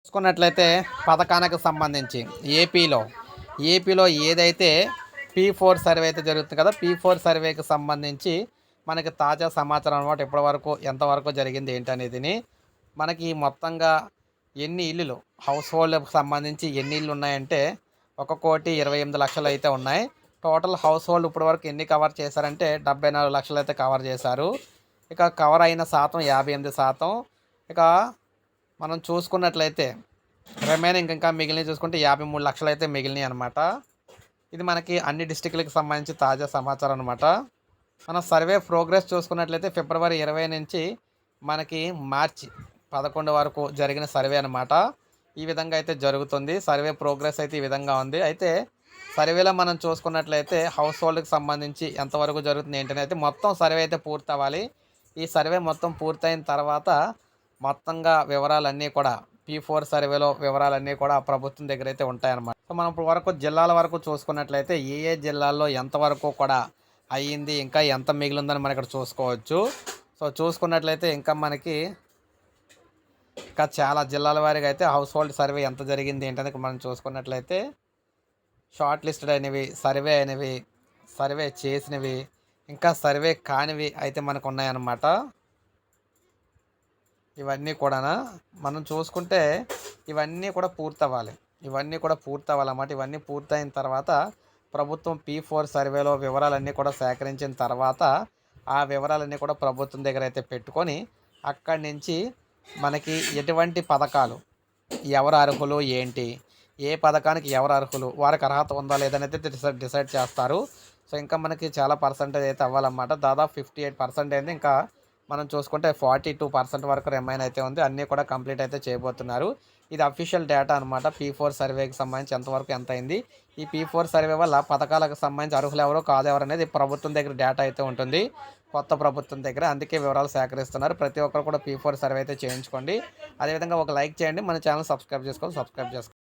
చూసుకున్నట్లయితే పథకానికి సంబంధించి ఏపీలో ఏపీలో ఏదైతే పీ ఫోర్ సర్వే అయితే జరుగుతుంది కదా పీ ఫోర్ సర్వేకి సంబంధించి మనకి తాజా సమాచారం అనమాట ఇప్పటివరకు ఎంతవరకు జరిగింది ఏంటనేదిని మనకి మొత్తంగా ఎన్ని ఇల్లులు హౌస్ హోల్డ్కి సంబంధించి ఎన్ని ఇల్లు ఉన్నాయంటే ఒక కోటి ఇరవై ఎనిమిది లక్షలు అయితే ఉన్నాయి. టోటల్ హౌస్ హోల్డ్ ఇప్పటి వరకు ఎన్ని కవర్ చేశారంటే డెబ్బై నాలుగు లక్షలు అయితే కవర్ చేశారు. ఇక కవర్ అయిన శాతం యాభై ఎనిమిది శాతం. ఇక మనం చూసుకున్నట్లయితే రిమైనింగ్ ఇంకా మిగిలినవి చూసుకుంటే యాభై మూడు లక్షలు అయితే మిగిలినాయి అనమాట ఇది మనకి అన్ని డిస్టిక్లకు సంబంధించి తాజా సమాచారం అనమాట మనం సర్వే ప్రోగ్రెస్ చూసుకున్నట్లయితే ఫిబ్రవరి ఇరవై నుంచి మనకి మార్చి పదకొండు వరకు జరిగిన సర్వే అనమాట ఈ విధంగా అయితే జరుగుతుంది. సర్వే ప్రోగ్రెస్ అయితే ఈ విధంగా ఉంది. అయితే సర్వేలో మనం చూసుకున్నట్లయితే హౌస్ హోల్డ్కి సంబంధించి ఎంతవరకు జరుగుతుంది ఏంటని అయితే మొత్తం సర్వే అయితే పూర్తి అవ్వాలి ఈ సర్వే మొత్తం పూర్తయిన తర్వాత మొత్తంగా వివరాలన్నీ కూడా పీ ఫోర్ సర్వేలో వివరాలన్నీ కూడా ప్రభుత్వం దగ్గర అయితే ఉంటాయన్నమాట. సో మనం ఇప్పుడు వరకు జిల్లాల వరకు చూసుకున్నట్లయితే ఏ ఏ జిల్లాల్లో ఎంతవరకు కూడా అయ్యింది ఇంకా ఎంత మిగిలిందని మనం ఇక్కడ చూసుకోవచ్చు. సో చూసుకున్నట్లయితే ఇంకా మనకి ఇంకా చాలా జిల్లాల వారికి అయితే హౌస్ హోల్డ్ సర్వే ఎంత జరిగింది ఏంటనేది మనం చూసుకున్నట్లయితే షార్ట్ లిస్టెడ్ అయినవి సర్వే అయినవి సర్వే చేసినవి ఇంకా సర్వే కానివి అయితే మనకు ఉన్నాయన్నమాట. ఇవన్నీ కూడా మనం చూసుకుంటే ఇవన్నీ కూడా పూర్తవ్వాలి. ఇవన్నీ కూడా పూర్తవ్వాలన్నమాట. ఇవన్నీ పూర్తయిన తర్వాత ప్రభుత్వం పీ ఫోర్ సర్వేలో వివరాలన్నీ కూడా సేకరించిన తర్వాత ఆ వివరాలన్నీ కూడా ప్రభుత్వం దగ్గర అయితే పెట్టుకొని అక్కడి నుంచి మనకి ఎటువంటి పథకాలు ఎవరు అర్హులు ఏంటి ఏ పథకానికి ఎవరు అర్హులు వారికి అర్హత ఉందా లేదనైతే డిసైడ్ డిసైడ్ చేస్తారు. సో ఇంకా మనకి చాలా పర్సంటేజ్ అయితే అవ్వాలన్నమాట. దాదాపు ఫిఫ్టీ ఎయిట్ పర్సెంట్ అయితే ఇంకా మనం చూసుకుంటే ఫార్టీ టూ పర్సెంట్ వరకు రిమైన్ అయితే ఉంది. అన్నీ కూడా కంప్లీట్ అయితే చేయబోతున్నారు. ఇది అఫీషియల్ డేటా అనమాట పీ ఫోర్ సర్వేకి సంబంధించి ఎంతవరకు ఎంత అయింది? ఈ పీ ఫోర్ సర్వే వల్ల పథకాలకు సంబంధించి అర్హులు ఎవరో కాదు అనేది ప్రభుత్వం దగ్గర డేటా అయితే ఉంటుంది. కొత్త ప్రభుత్వం దగ్గర. అందుకే వివరాలు సేకరిస్తున్నారు. ప్రతి ఒక్కరు కూడా పీ ఫోర్ సర్వే అయితే చేయించుకోండి. అదేవిధంగా ఒక లైక్ చేయండి. మన ఛానల్ సబ్స్క్రైబ్ చేసుకోవాలి సబ్స్క్రైబ్ చేసుకోండి.